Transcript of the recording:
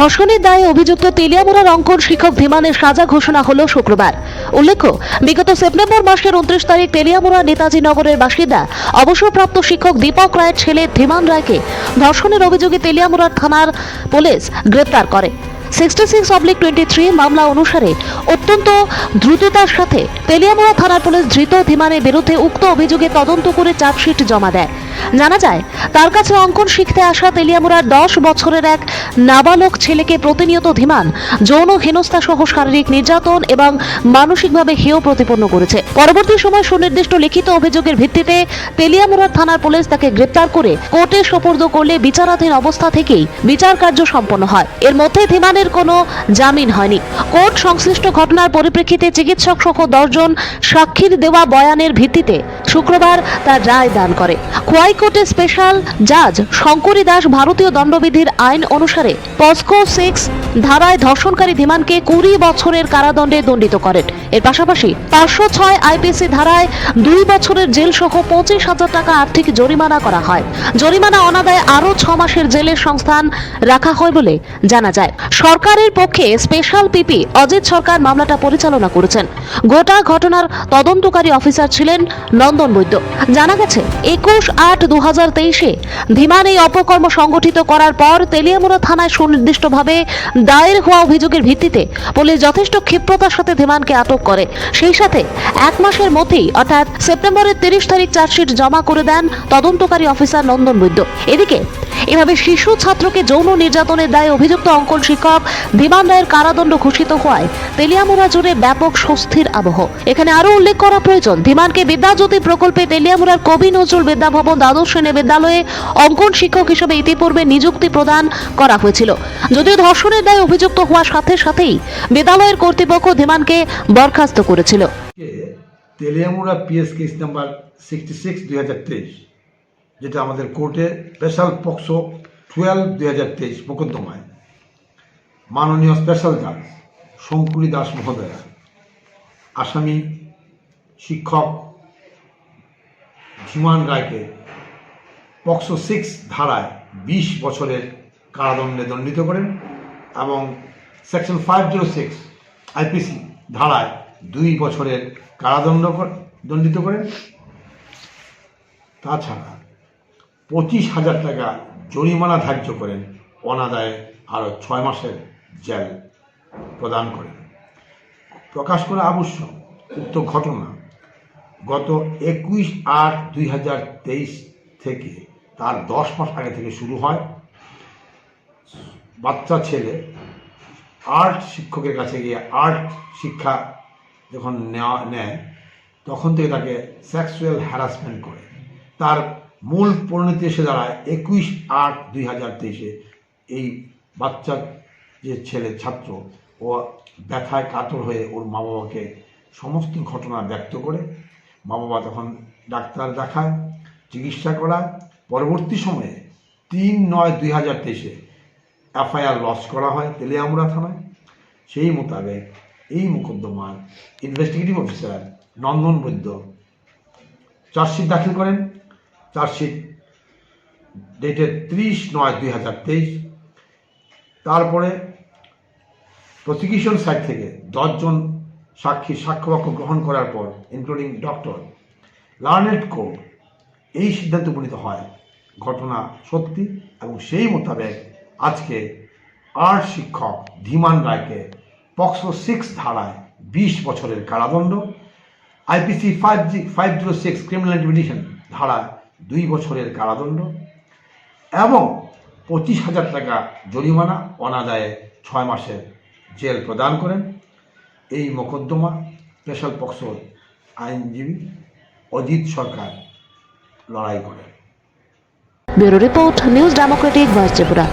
ধর্ষণের দায়ে অভিযুক্ত তেলিয়ামুড়ার অঙ্কন শিক্ষক ধীমানের সাজা ঘোষণা হল শুক্রবার। উল্লেখ্য, বিগত সেপ্টেম্বর মাসের উনত্রিশ তারিখ তেলিয়ামুড়া নেতাজি নগরের বাসিন্দা, অবসরপ্রাপ্ত শিক্ষক দীপক রায়ের ছেলে ধীমান রায়কে ধর্ষণের অভিযোগে তেলিয়ামুড়ার থানার পুলিশ গ্রেপ্তার করে। Sixty six oblique twenty three মামলা অনুসারে অত্যন্ত দ্রুততার সাথে তেলিয়ামুড়া থানার পুলিশ ধৃত ধীমানের বিরুদ্ধে উক্ত অভিযোগে তদন্ত করে চার্জশিট জমা দেয়। জানা যায়, তার কাছে অঙ্কন শিখতে আসা তেলিয়ামুড়ার দশ বছরের এক নাবালক ছেলেকে প্রতিনিয়ত ধীমান, যৌন হেনস্থা সহ শারীরিক নির্যাতন এবং মানসিকভাবে হেয় প্রতিপন্ন করেছে। পরবর্তী সময় সুনির্দিষ্ট লিখিত অভিযোগের ভিত্তিতে তেলিয়ামুড়ার থানার পুলিশ তাকে গ্রেপ্তার করে কোর্টে সোপর্দ করলে বিচারাধীন অবস্থা থেকেই বিচার কার্য সম্পন্ন হয়। এর মধ্যে ধীমানের কোনো জামিন হয়নি। কোর্ট সংশ্লিষ্ট ঘটনার পরিপ্রেক্ষিতে চিকিৎসক সহ দশজন সাক্ষীর দেওয়া বয়ানের ভিত্তিতে শুক্রবার তার রায় দান করে। খোয়াই কোর্টে স্পেশাল জাজ শঙ্করী দাস ভারতীয় দণ্ডবিধির আইন অনুসারে পস্কো সিক্স ধারায় ধর্ষণকারী ধীমানকে কুড়ি বছরের কারাদণ্ডে দণ্ডিত করেন। এর পাশাপাশি পাঁচশো ছয় আইপিসি ধারায় দুই বছরের জেল সহ পঁচিশ হাজার টাকা আর্থিক জরিমানা করা হয়। জরিমানা অনাদায়ে আরও ছ মাসের জেলের সংস্থান রাখা হয় বলে জানা যায়। সরকারের পক্ষে স্পেশাল পিপি অজিত সরকার মামলাটা পরিচালনা করেছেন। গোটা ঘটনার তদন্তকারী অফিসার ছিলেন নন্দন বৈদ্য। জানা গেছে, একুশ আট দু হাজার তেইশে ধীমান এই অপকর্ম সংগঠিত করার পর তেলিয়ামুড়া থানায় সুনির্দিষ্টভাবে দায়ের হওয়া অভিযোগের ভিত্তিতে পুলিশ যথেষ্ট ক্ষিপ্রতার সাথে ধীমানকে আটক করে। সেই সাথে এক মাসের মধ্যেই, অর্থাৎ সেপ্টেম্বরের তিরিশ তারিখ চার্জশিট জমা করে দেন তদন্তকারী অফিসার নন্দন বৈদ্য। এদিকে, এভাবে শিশু ছাত্রকে যৌন নির্যাতনের দায়ে অভিযুক্ত অঙ্কন শিক্ষক ধীমান রায়ের কারাদণ্ড ঘোষিত হওয়ায় তেলিয়ামুড়া জুড়ে ব্যাপক স্বস্তির আবহ। এখানে আরও উল্লেখ করা প্রয়োজন, ধীমানকে বিদ্যাজ্যোতি প্রকল্পে তেলিয়ামুড়ার কবি নজরুল বিদ্যাভবন দ্বাদশ শ্রেণি বিদ্যালয়ে অঙ্কন শিক্ষক হিসেবে ইতিপূর্বে নিযুক্তি প্রদান করা হয়েছিল। যদিও ধর্ষণের দায়ে অভিযুক্ত হওয়ার সাথে সাথেই বিদ্যালয়ের কর্তৃপক্ষ ধীমানকে বরখাস্ত করেছিল। Teliamura PS case number sixty six দুই হাজার তেইশ, যেটা আমাদের কোর্টে স্পেশাল পক্সো টুয়েলভ দুই হাজার তেইশ, মোকদ্দমায়। মাননীয় স্পেশাল জাজ শঙ্কুরি দাস মহোদয়া, আসামি শিক্ষক ঝিমান রায়কে পক্সো সিক্স ধারায় বিশ বছরের কারাদণ্ডে দণ্ডিত করেন এবং section five zero six IPC ধারায় দুই বছরের কারাদণ্ড কর- দণ্ডিত করেন তাছাড়া পঁচিশ হাজার টাকা জরিমানা ধার্য করেন, অনাদায়ে আরও ছয় মাসের জেল প্রদান করেন। প্রকাশ করা আবশ্যক উক্ত ঘটনা গত একুশ আট দুই হাজার তেইশ থেকে তার দশ মাস আগে থেকে শুরু হয়। বাচ্চা ছেলে আর্ট শিক্ষকের কাছে গিয়ে আর্ট শিক্ষা যখন নেওয়া নেয়, তখন থেকে তাকে সেক্সুয়াল হ্যারাসমেন্ট করে। তার মূল পরিণতি এসে দাঁড়ায় একুশ আট দুই হাজার তেইশে। এই বাচ্চা যে ছেলে, ছাত্র, ও ব্যথায় কাতর হয়ে ওর মা বাবাকে সমস্ত ঘটনা ব্যক্ত করে। মা বাবা তখন ডাক্তার দেখায়, চিকিৎসা করায়, পরবর্তী সময়ে তিন নয় দুই হাজার তেইশে এফআইআর লস করা হয় তেলিয়ামুড়া থানায়। সেই মোতাবেক এই মোকদ্দমার investigative officer Nandan Baidya. Chargesheet দাখিল করেন। চার্জশিট ডেটের ত্রিশ নয় দুই হাজার তেইশ। তারপরে প্রসিকিউশন সাইড থেকে দশজন সাক্ষী সাক্ষ্যবাক্য গ্রহণ করার পর ইনক্লুডিং ডক্টর লার্নেড কোর্ট এই সিদ্ধান্ত উপনীত হয় ঘটনা সত্যি এবং সেই মোতাবেক আজকে আর্ট শিক্ষক ধীমান রায়কে পক্সো সিক্স ধারায় বিশ বছরের কারাদণ্ড। IPC five G, five zero six criminal division ধারায় দুই বছরের কারাদণ্ড। এবং পঁচিশ হাজার টাকা জরিমানা অনাদায়ে ছয় মাসের জেল প্রদান করেন। এই মোকদ্দমা স্পেশাল পক্সোর আইনজীবী অজিত সরকার লড়াই করেন। Bureau report, News Democratic Voice Tripura